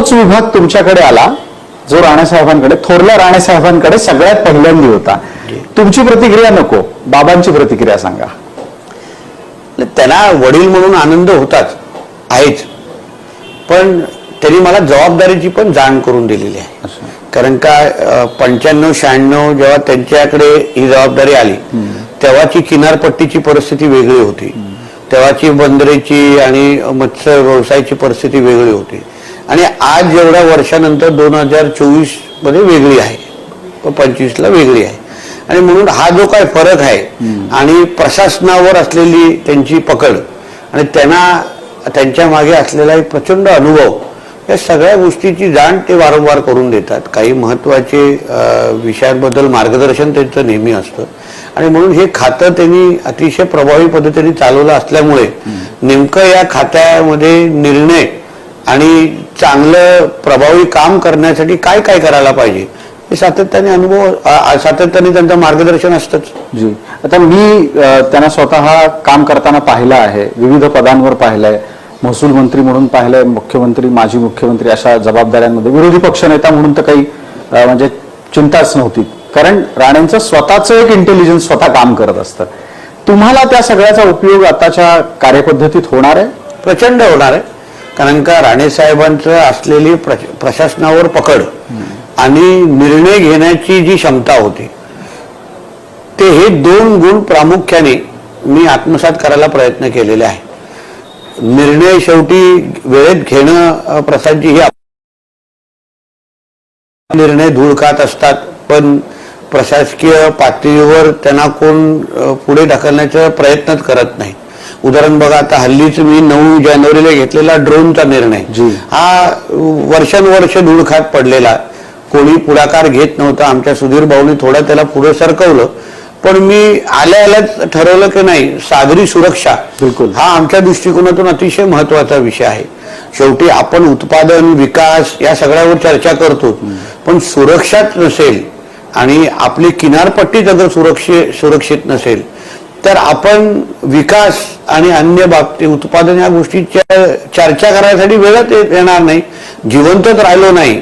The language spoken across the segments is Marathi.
तोच विभाग तुमच्याकडे आला जो राणेसाहेबांकडे थोरल्या राणेसाहेबांकडे सगळ्यात पहिल्यांदी होता. तुमची प्रतिक्रिया नको बाबांची प्रतिक्रिया सांगा. त्यांना वडील म्हणून आनंद होताच आहेच पण त्यांनी मला जबाबदारीची पण जाण करून दिलेली आहे. कारण का पंच्याण्णव शहाण्णव जेव्हा त्यांच्याकडे ही जबाबदारी आली तेव्हाची किनारपट्टीची परिस्थिती वेगळी होती. तेव्हाची बंदरेची आणि मत्स्य व्यवसायाची परिस्थिती वेगळी होती. आणि आज जेवढ्या वर्षानंतर दोन हजार चोवीसमध्ये वेगळी आहे. पंचवीसला वेगळी आहे. आणि म्हणून हा जो काय फरक आहे आणि प्रशासनावर असलेली त्यांची पकड आणि त्यांना त्यांच्या मागे असलेला एक प्रचंड अनुभव या सगळ्या गोष्टीची जाण ते वारंवार करून देतात. काही महत्त्वाचे अ, विषयांबद्दल मार्गदर्शन त्यांचं नेहमी असतं. आणि म्हणून हे खातं त्यांनी अतिशय प्रभावी पद्धतीने चालवलं असल्यामुळे नेमकं या खात्यामध्ये निर्णय आणि चांगलं प्रभावी काम करण्यासाठी काय काय करायला पाहिजे? हे सातत्याने अनुभव सातत्याने त्यांचं मार्गदर्शन असतंच. जी. आता मी त्यांना स्वतः काम करताना पाहिलं आहे विविध पदांवर पाहिलंय. महसूल मंत्री म्हणून पाहिलंय मुख्यमंत्री माजी मुख्यमंत्री अशा जबाबदाऱ्यांमध्ये. विरोधी पक्षनेता म्हणून तर काही म्हणजे चिंताच नव्हती. कारण राणेंचं स्वतःचं एक इंटेलिजन्स स्वतः काम करत असतं. तुम्हाला त्या सगळ्याचा उपयोग आताच्या कार्यपद्धतीत होणार आहे? प्रचंड होणार आहे. कारण का राणेसाहेबांचं असलेली प्रश- प्रशासनावर पकड आणि निर्णय घेण्याची जी क्षमता होती ते हे दोन गुण प्रामुख्याने मी आत्मसात करायला प्रयत्न केलेले आहे. निर्णय शेवटी वेळेत घेणं प्रसादजी ही निर्णय धूळ खात असतात पण प्रशासकीय पातळीवर त्यांना कोण पुढे ढकलण्याचा प्रयत्नच करत नाही. उदाहरण बघा आता हल्लीच मी नऊ जानेवारीला घेतलेला ड्रोनचा निर्णय. हा वर्षानुवर्ष धूळ खात पडलेला. कोणी पुढाकार घेत नव्हता. आमच्या सुधीर भाऊने थोडा त्याला पुढे सरकवलं. पण मी आल्या आल्याच ठरवलं की नाही सागरी सुरक्षा बिलकुल. हा आमच्या दृष्टिकोनातून अतिशय महत्त्वाचा विषय आहे. शेवटी आपण उत्पादन विकास या सगळ्यावर चर्चा करतो. पण सुरक्षाच नसेल आणि आपली किनारपट्टीच अगर सुरक्षित सुरक्षित नसेल तर आपण विकास आणि अन्य बाबतीत उत्पादन या गोष्टीच्या चर्चा करायसाठी वेळच येणार नाही. जिवंतच राहिलो नाही.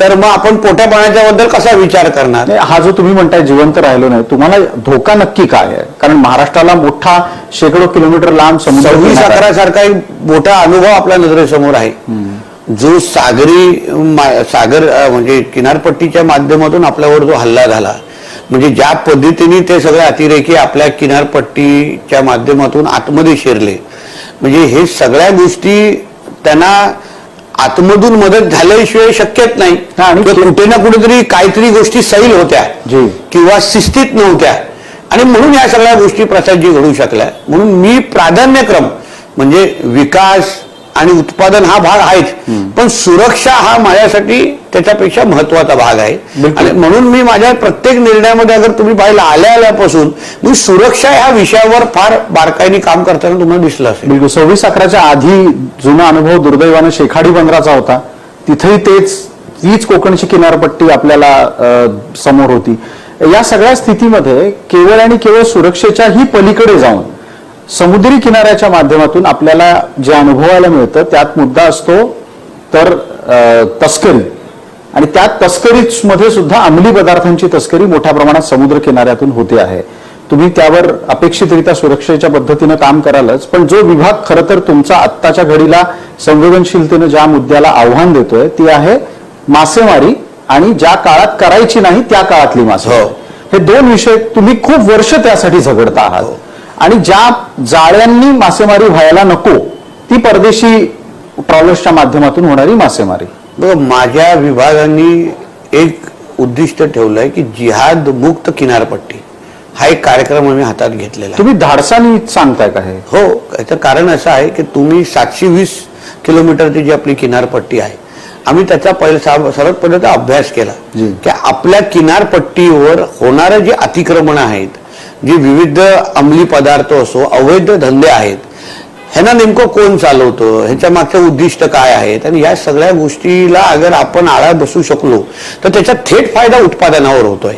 तर मग आपण पोट्या पाण्याच्या बद्दल कसा विचार करणार? हा जो तुम्ही म्हणताय जिवंत राहिलो नाही तुम्हाला धोका नक्की काय आहे? कारण महाराष्ट्राला मोठा शेकडो किलोमीटर लांब समुद्र सव्वीस. अकरा सारखा एक मोठा अनुभव आपल्या नजरेसमोर आहे. जो सागरी सागर म्हणजे किनारपट्टीच्या माध्यमातून आपल्यावर जो हल्ला झाला म्हणजे ज्या पद्धतीने ते सगळे अतिरेकी आपल्या किनारपट्टीच्या माध्यमातून आतमध्ये शिरले म्हणजे हे सगळ्या गोष्टी त्यांना आतमधून मदत झाल्याशिवाय शक्यच नाही. कुठे ना कुठेतरी काहीतरी गोष्टी सैल होत्या जी. किंवा शिस्तीत नव्हत्या. आणि म्हणून या सगळ्या गोष्टी प्रसादजी घडू शकल्या. म्हणून मी प्राधान्यक्रम म्हणजे विकास आणि उत्पादन हा भाग आहेच. पण सुरक्षा हा माझ्यासाठी त्याच्यापेक्षा महत्त्वाचा भाग आहे. आणि म्हणून मी माझ्या प्रत्येक निर्णयामध्ये अगर तुम्ही पाहिलं आल्या आल्यापासून मी सुरक्षा ह्या विषयावर फार बारकाईने काम करताना तुम्हाला दिसलं असेल. बिलकुल. सव्वीस अकराच्या आधी जुना अनुभव दुर्दैवानं शेखाडी बंदराचा होता. तिथेही तेच तीच कोकणची किनारपट्टी आपल्याला समोर होती. या सगळ्या स्थितीमध्ये केवळ आणि केवळ सुरक्षेच्या ही पलीकडे जाऊन समुद्री किनाऱ्याच्या माध्यमातून आपल्याला जे अनुभवायला मिळतं त्यात मुद्दा असतो तर तस्करी. आणि त्या तस्करीमध्ये सुद्धा अंमली पदार्थांची तस्करी मोठ्या प्रमाणात समुद्र किनाऱ्यातून होते आहे. तुम्ही त्यावर अपेक्षितरित्या सुरक्षेच्या पद्धतीनं काम करालच पण जो विभाग खरं तर तुमचा आत्ताच्या घडीला संवेदनशीलतेनं ज्या मुद्द्याला आव्हान देतोय ती आहे मासेमारी आणि ज्या काळात करायची नाही त्या काळातली मासेमारी. हो. हे दोन विषय तुम्ही खूप वर्ष त्यासाठी झगडता आहात. आणि ज्या जाळ्यांनी मासेमारी व्हायला नको ती परदेशी ट्रॉलर्सच्या माध्यमातून होणारी मासेमारी. बघा माझ्या विभागांनी एक उद्दिष्ट ठेवलंय की जिहाद मुक्त किनारपट्टी. हा एक कार्यक्रम आम्ही हातात घेतलेला तुम्ही धाडसानी सांगताय का हे? हो याचं कारण असं आहे की तुम्ही सातशे वीस किलोमीटरची जी आपली किनारपट्टी आहे आम्ही त्याचा पहिला सर्वात पहिल्यांदा अभ्यास केला. की आपल्या किनारपट्टीवर होणारे जे अतिक्रमण आहेत जे विविध अंमली पदार्थ असो अवैध धंदे आहेत ह्यांना नेमकं कोण चालवतं? ह्याच्या मागचं उद्दिष्ट काय आहेत? आणि या सगळ्या गोष्टीला अगर आपण आळा बसू शकलो तर त्याचा थेट फायदा उत्पादनावर होतोय.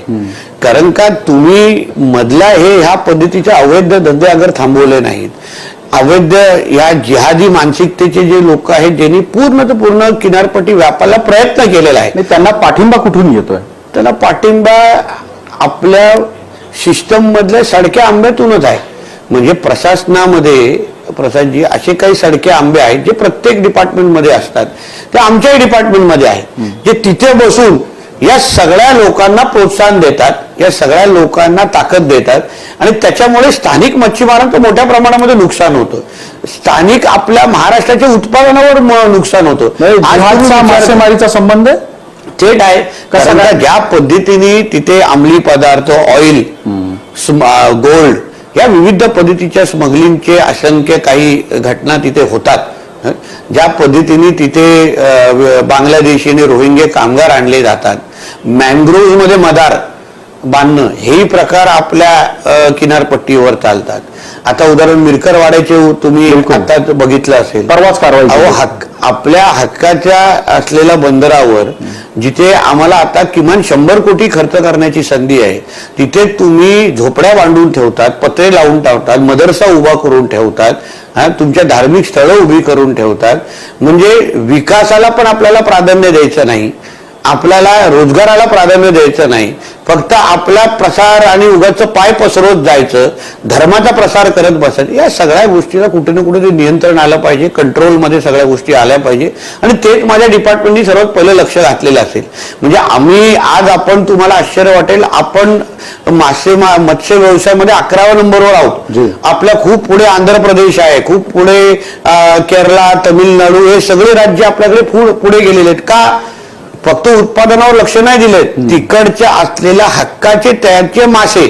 कारण का तुम्ही मधल्या हे ह्या पद्धतीचे अवैध धंदे अगर थांबवले नाहीत अवैध या जिहादी मानसिकतेचे जे लोक आहेत ज्यांनी पूर्ण तर पूर्ण किनारपट्टी व्यापाला प्रयत्न केलेला आहे. त्यांना पाठिंबा कुठून येतोय? त्याला पाठिंबा आपल्या सिस्टम मधल्या सडक्या आंब्यातूनच आहे. म्हणजे प्रशासनामध्ये प्रसादजी असे काही सडके आंबे आहेत जे प्रत्येक डिपार्टमेंटमध्ये असतात. ते आमच्याही डिपार्टमेंटमध्ये आहे जे तिथे बसून या सगळ्या लोकांना प्रोत्साहन देतात या सगळ्या लोकांना ताकद देतात आणि त्याच्यामुळे स्थानिक मच्छीमारांचं मोठ्या प्रमाणामध्ये नुकसान होतं. स्थानिक आपल्या महाराष्ट्राच्या उत्पादनावर नुकसान होतं. मासेमारीचा संबंध आहे? थेट आहे. कारण का ज्या पद्धतीने तिथे अंमली पदार्थ ऑइल गोल्ड या विविध पद्धतीच्या स्मगलिंगचे असंख्य काही घटना तिथे होतात? ज्या पद्धतीने तिथे अ, व- बांगलादेशी आणि रोहिंगे कामगार आणले जातात. मॅंग्रोव्हमध्ये मदार. बांधणं हेही प्रकार आपल्या किनारपट्टीवर चालतात आता उदाहरण मिरकरवाड्याचे तुम्ही बिलकुल. आता बघितलं असेल परवाच कारवाई अहो केली. हक आपल्या हक्काच्या असलेल्या बंदरावर जिथे आम्हाला आता किमान शंभर कोटी खर्च करण्याची संधी आहे तिथे तुम्ही झोपड्या बांधून ठेवतात पत्रे लावून ठेवतात मदरसा उभा करून ठेवतात हा, तुमच्या धार्मिक स्थळं उभी करून ठेवतात म्हणजे विकासाला पण आपल्याला प्राधान्य द्यायचं नाही आपल्याला रोजगाराला प्राधान्य द्यायचं नाही. फक्त आपला प्रसार आणि उगाच पाय पसरवत जायचं धर्माचा प्रसार करत बसायचं या सगळ्या गोष्टीला कुठे ना कुठे ते नियंत्रण आलं पाहिजे कंट्रोलमध्ये सगळ्या गोष्टी आल्या पाहिजे. आणि तेच माझ्या डिपार्टमेंटनी सर्वात पहिलं लक्ष घातलेलं असेल. म्हणजे आम्ही आज आपण तुम्हाला आश्चर्य वाटेल आपण मासे मा- मत्स्य व्यवसायामध्ये अकराव्या नंबरवर आहोत. जी. आपल्या खूप पुढे आंध्र प्रदेश आहे खूप पुढे केरला तमिळनाडू हे सगळे राज्य आपल्याकडे पुढ- पुढे गेलेले आहेत. का? फक्त उत्पादनावर लक्ष नाही दिले तिकडच्या असलेल्या हक्काचे त्याचे मासे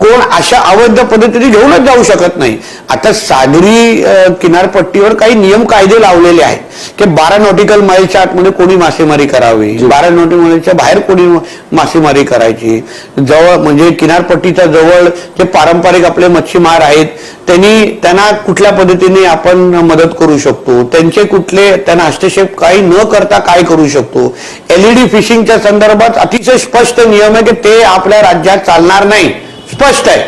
कोण अशा अवैध पद्धतीने घेऊनच जाऊ शकत नाही. आता सागरी किनारपट्टीवर काही नियम कायदे लावलेले आहेत की बारा नॉटिकल माईलच्या आतमध्ये कोणी मासेमारी करावी बारा नॉटिकल माईलच्या बाहेर कोणी मासेमारी करायची. जवळ म्हणजे किनारपट्टीच्या जवळ जे पारंपरिक आपले मच्छीमार आहेत त्यांनी त्यांना कुठल्या पद्धतीने आपण मदत करू शकतो? त्यांचे कुठले त्यांना हस्तक्षेप काही न करता काय करू शकतो? एलईडी फिशिंगच्या संदर्भात अतिशय स्पष्ट नियम आहे की ते आपल्या राज्यात चालणार नाही. स्पष्ट आहे.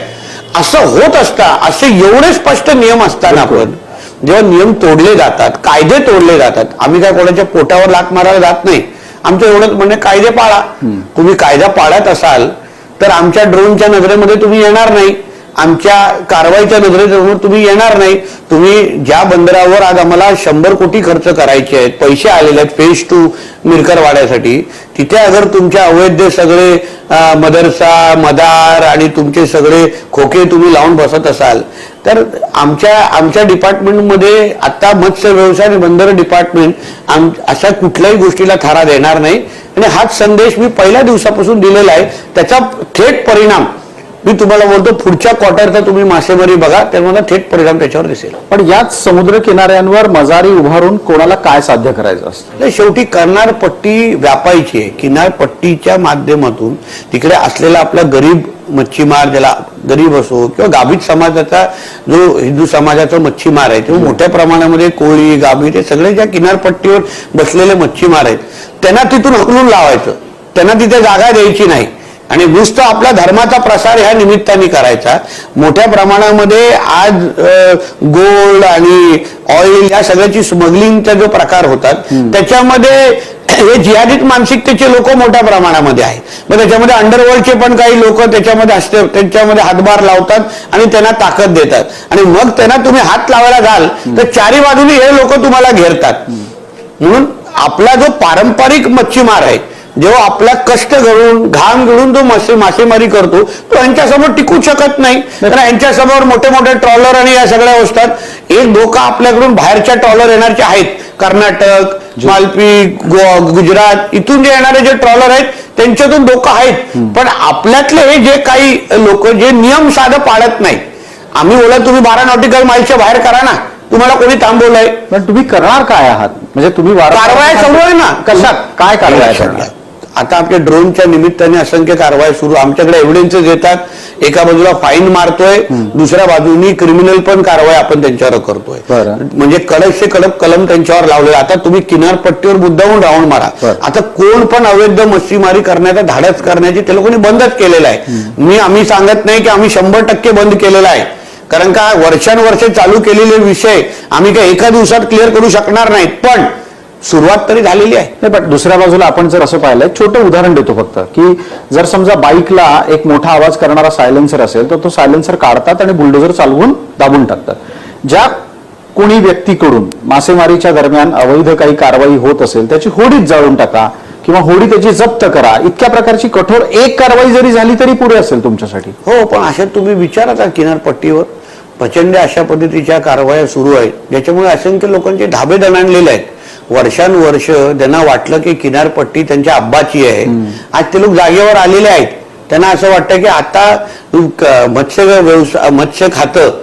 असं होत असता असे एवढे स्पष्ट नियम असताना पण जेव्हा नियम तोडले जातात कायदे तोडले जातात आम्ही काय कोणाच्या पोटावर लात मारायला जात नाही. आमचं एवढंच म्हणणे कायदे पाळा. तुम्ही कायदा पाळत असाल तर आमच्या ड्रोनच्या नजरेमध्ये तुम्ही येणार नाही. आमच्या कारवाईच्या नजरेसमोर तुम्ही येणार नाही. तुम्ही ज्या बंदरावर आज आम्हाला शंभर कोटी खर्च करायचे आहेत पैसे आलेले आहेत फेज टू मिरकरवाड्यासाठी तिथे अगर तुमच्या अवैध सगळे मदरसा मदार आणि तुमचे सगळे खोके तुम्ही लावून बसत असाल तर आमच्या आमच्या डिपार्टमेंटमध्ये आता मत्स्य व्यवसाय आणि बंदर डिपार्टमेंट आम अशा कुठल्याही गोष्टीला थारा देणार नाही. आणि हाच संदेश मी पहिल्या दिवसापासून दिलेला आहे. त्याचा थेट परिणाम मी तुम्हाला बोलतो पुढच्या क्वार्टरचा तुम्ही मासेमारी बघा त्यामध्ये थेट परिणाम त्याच्यावर दिसेल. पण याच समुद्र किनाऱ्यांवर मजारी उभारून कोणाला काय साध्य करायचं असतं? शेवटी किनारपट्टी व्यापायची आहे. किनारपट्टीच्या माध्यमातून तिकडे असलेला आपला गरीब मच्छीमार ज्याला गरीब असो किंवा गाभित समाजाचा जो हिंदू समाजाचा मच्छीमार आहे तो मोठ्या प्रमाणामध्ये कोळी गाभित हे सगळे ज्या किनारपट्टीवर बसलेले मच्छीमार आहेत त्यांना तिथून हकलून लावायचं. त्यांना तिथे जागा द्यायची नाही. आणि नुसतं आपल्या धर्माचा प्रसार ह्या निमित्ताने करायचा. मोठ्या प्रमाणामध्ये आज गोल्ड आणि ऑइल या सगळ्याची स्मगलिंगचा जो प्रकार होतात त्याच्यामध्ये हे जिहादित मानसिकतेचे लोक मोठ्या प्रमाणामध्ये आहेत. मग त्याच्यामध्ये अंडरवर्ल्डचे पण काही लोक त्याच्यामध्ये हस्त त्यांच्यामध्ये हातभार लावतात आणि त्यांना ताकद देतात. आणि मग त्यांना तुम्ही हात लावायला जाल तर चारी बाजूने हे लोक तुम्हाला घेरतात. म्हणून आपला जो पारंपरिक मच्छीमार आहे जेव्हा आपला कष्ट घडून घाम घडून जो मासे मासेमारी करतो तो यांच्यासमोर टिकू शकत नाही. तर यांच्यासमोर मोठे मोठे ट्रॉलर आणि या सगळ्या असतात एक धोका आपल्याकडून बाहेरच्या ट्रॉलर येणारचे आहेत. कर्नाटक मालपी गुजरात इथून जे येणारे जे ट्रॉलर आहेत त्यांच्यातून धोका आहेत. पण आपल्यातले हे जे काही लोक जे नियम साधं पाळत नाही. आम्ही बोला तुम्ही बारा नॉटिकल माईलच्या बाहेर करा ना. तुम्हाला कोणी थांबवलंय? पण तुम्ही करणार काय आहात? म्हणजे तुम्ही कारवाया चालू आहे ना. कशात? काय कारवाया आता आपल्या ड्रोनच्या निमित्ताने असंख्य कारवाई सुरू. आमच्याकडे एव्हिडन्स येतात एका बाजूला फाईन मारतोय दुसऱ्या बाजूनी क्रिमिनल पण कारवाई आपण त्यांच्यावर करतोय. म्हणजे कडक से कडक कलम त्यांच्यावर लावलेला आता तुम्ही किनारपट्टीवर मुद्दाहून राऊंड मारा. आता कोण पण अवैध मच्छीमारी करण्याचा धाडस करण्याची ते लोकांनी बंदच केलेलं आहे. मी आम्ही सांगत नाही की आम्ही शंभर टक्के बंद केलेलं आहे. कारण का वर्षानुवर्षे चालू केलेले विषय आम्ही काही एका दिवसात क्लिअर करू शकणार नाहीत. पण सुरुवात तरी झालेली आहे. नाही पण दुसऱ्या बाजूला आपण जर असं पाहिलंय छोटं उदाहरण देतो फक्त की जर समजा बाईकला एक मोठा आवाज करणारा सायलेन्सर असेल तर तो सायलेन्सर काढतात आणि बुलडोजर चालवून दाबून टाकतात. ज्या कोणी व्यक्तीकडून मासेमारीच्या दरम्यान अवैध काही कारवाई होत असेल त्याची होडीच जाळून टाका किंवा होडी त्याची जप्त करा इतक्या प्रकारची कठोर एक कारवाई जरी झाली तरी पुरे असेल तुमच्यासाठी. हो पण अशा तुम्ही विचारा का किनारपट्टीवर. प्रचंड अशा पद्धतीच्या कारवाया सुरू आहेत ज्याच्यामुळे असंख्य लोकांचे धाबे दणाणलेले आहेत. वर्षानुवर्ष त्यांना वाटलं की किनारपट्टी त्यांच्या अब्बाची आहे. आज ते लोक जागेवर आलेले आहेत. त्यांना असं वाटतं की आता मत्स्य व्यवसाय मत्स्य खातं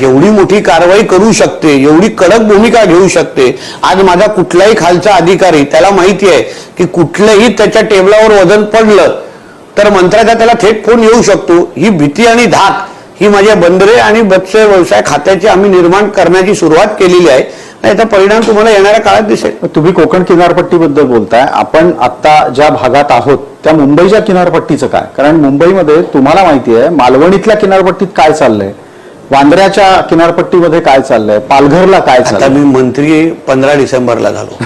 एवढी मोठी कारवाई करू शकते एवढी कडक भूमिका घेऊ शकते. आज माझा कुठलाही खालचा अधिकारी त्याला माहिती आहे की कुठलंही त्याच्या टेबलावर वजन पडलं तर मंत्र्याचा त्याला थेट फोन येऊ शकतो. ही भीती आणि धाक. ही माझ्या बंदरे आणि मत्स्य व्यवसाय खात्याची आम्ही निर्माण करण्याची सुरुवात केलेली आहे. याचा परिणाम तुम्हाला येणाऱ्या काळात दिसेल. तुम्ही कोकण किनारपट्टीबद्दल बोलताय. आपण आता ज्या भागात आहोत त्या मुंबईच्या किनारपट्टीचं काय? कारण मुंबईमध्ये तुम्हाला माहिती आहे मालवणीतल्या किनारपट्टीत काय चाललंय? वांद्र्याच्या किनारपट्टीमध्ये काय चाललंय? पालघरला काय आता चाललंय? मी मंत्री पंधरा डिसेंबरला झालो.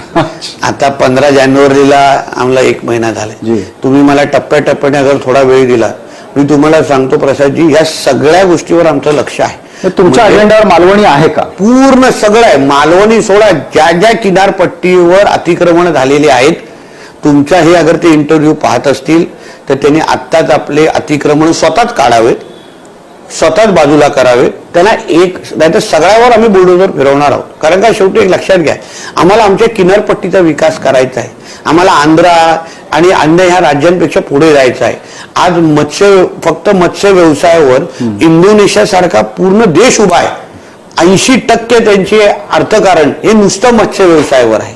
आता पंधरा जानेवारीला आम्हाला एक महिना झाला जी. तुम्ही मला टप्प्याटप्प्याने अगर थोडा वेळ दिला मी तुम्हाला सांगतो प्रसादजी या सगळ्या गोष्टीवर आमचं लक्ष आहे. तुमच्या म्हणजे अजेंड्यावर मालवणी आहे का? पूर्ण सगळं आहे. मालवणी सोडा ज्या ज्या किनारपट्टीवर अतिक्रमण झालेले आहेत तुमच्या हे अगर ते इंटरव्ह्यू पाहत असतील तर त्यांनी आत्ताच आपले अतिक्रमण स्वतःच काढावेत स्वतःच बाजूला करावे त्यांना एक नाही तर सगळ्यावर आम्ही बुलडोजर फिरवणार आहोत. कारण का शेवटी एक लक्षात घ्या आम्हाला आमच्या किनारपट्टीचा विकास करायचा आहे. आम्हाला आंध्रा आणि अन्य ह्या राज्यांपेक्षा पुढे जायचं आहे. आज मत्स्य फक्त मत्स्य व्यवसायावर इंडोनेशिया सारखा पूर्ण देश उभा आहे. ऐंशी टक्के त्यांचे अर्थकारण हे नुसतं मत्स्य व्यवसायावर आहे.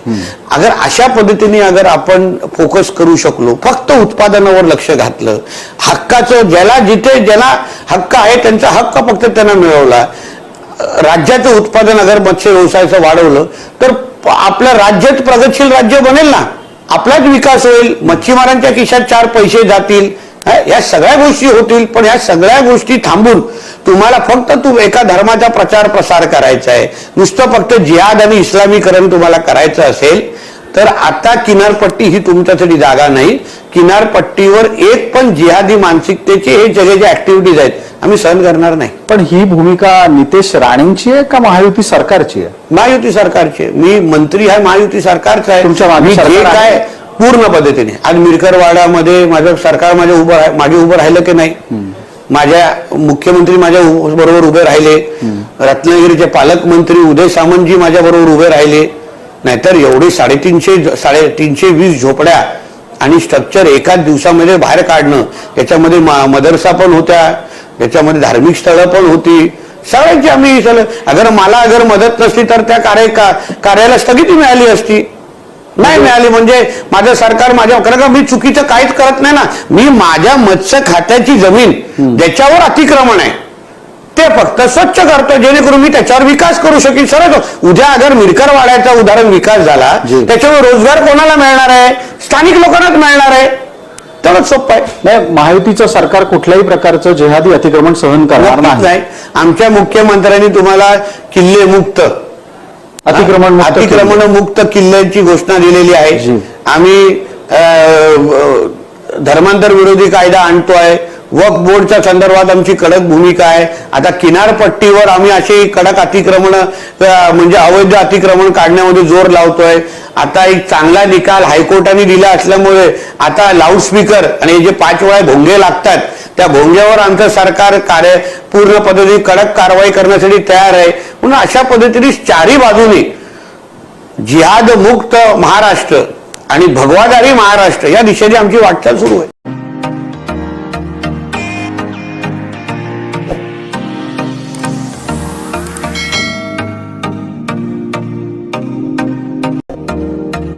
अगर अशा पद्धतीने अगर आपण फोकस करू शकलो फक्त उत्पादनावर लक्ष घातलं हक्काचं ज्याला जिथे ज्याला हक्क आहे त्यांचा हक्क फक्त त्यांना मिळवला राज्याचं उत्पादन अगर मत्स्य व्यवसायाचं वाढवलं तर आपलं राज्यात प्रगतशील राज्य बनेल ना? आपलाच विकास होईल मच्छीमारांच्या खिशात चार पैसे जातील या सगळ्या गोष्टी होतील पण या सगळ्या गोष्टी थांबून तुम्हाला फक्त तू एका धर्माचा प्रचार प्रसार करायचा आहे. नुसतं फक्त जिहाद आणि इस्लामीकरण तुम्हाला करायचं असेल तर आता किनारपट्टी ही तुमच्यासाठी जागा नाही. किनारपट्टीवर एक पण जिहादी मानसिकतेचे हे सगळे जे ऍक्टिव्हिटीज आहेत आम्ही सहन करणार नाही. पण ही भूमिका नितेश राणेंची आहे का महायुती सरकारची आहे? महायुती सरकारचे मी मंत्री आहे महायुती सरकारचा आहे. तुमच्या आहे. काय पूर्ण पद्धतीने आज मिरकरवाडामध्ये माझं सरकार माझ्या उभं मागे उभं राहिलं की नाही? माझ्या मुख्यमंत्री माझ्या बरोबर उभे राहिले. रत्नागिरीचे पालकमंत्री उदय सामंतजी माझ्या बरोबर उभे राहिले. नाहीतर एवढे साडेतीनशे साडे तीनशे वीस झोपड्या आणि स्ट्रक्चर एकाच दिवसामध्ये बाहेर काढणं याच्यामध्ये मा- मदरसा पण होत्या याच्यामध्ये धार्मिक स्थळं पण होती. सगळ्यांची आम्ही सगळं अगर मला अगर मदत नसली तर त्या कार्य का- कार्याला स्थगिती मिळाली असती. नाही मिळाली म्हणजे माझं सरकार माझ्या कारण का मी चुकीचं काहीच करत नाही ना. मी माझ्या मत्स्य खात्याची जमीन ज्याच्यावर अतिक्रमण आहे. ते फक्त स्वच्छ करतो जेणेकरून मी त्याच्यावर विकास करू शकेन. सरळ उद्या अगर मिरकर वाड्याचा उदाहरण विकास झाला. त्याच्यावर रोजगार कोणाला मिळणार आहे? स्थानिक लोकांनाच मिळणार आहे. तेवढंच सोपं आहे. नाही महायुतीचं सरकार कुठल्याही प्रकारचं जेहादी अतिक्रमण सहन करणार नाही. आमच्या मुख्यमंत्र्यांनी तुम्हाला किल्ले मुक्त अतिक्रमण अतिक्रमण मुक्त किल्ल्यांची घोषणा दिलेली. आहे. आम्ही धर्मांतर विरोधी कायदा आणतोय. वक्फ बोर्डच्या संदर्भात आमची कडक भूमिका आहे. आता किनारपट्टीवर आम्ही अशी कडक अतिक्रमण म्हणजे अवैध अतिक्रमण काढण्यामध्ये जोर लावतोय. आता एक चांगला निकाल हायकोर्टाने दिला असल्यामुळे आता लाऊडस्पीकर आणि जे पाच वेळा भोंगे लागतात त्या भोंग्यावर आमचं सरकार कार्य पूर्ण पद्धतीने कडक कारवाई करण्यासाठी तयार आहे. म्हणून अशा पद्धतीने चारही बाजूने जिहाद मुक्त महाराष्ट्र आणि भगवादारी महाराष्ट्र या दिशेने आमची वाटचाल सुरू आहे.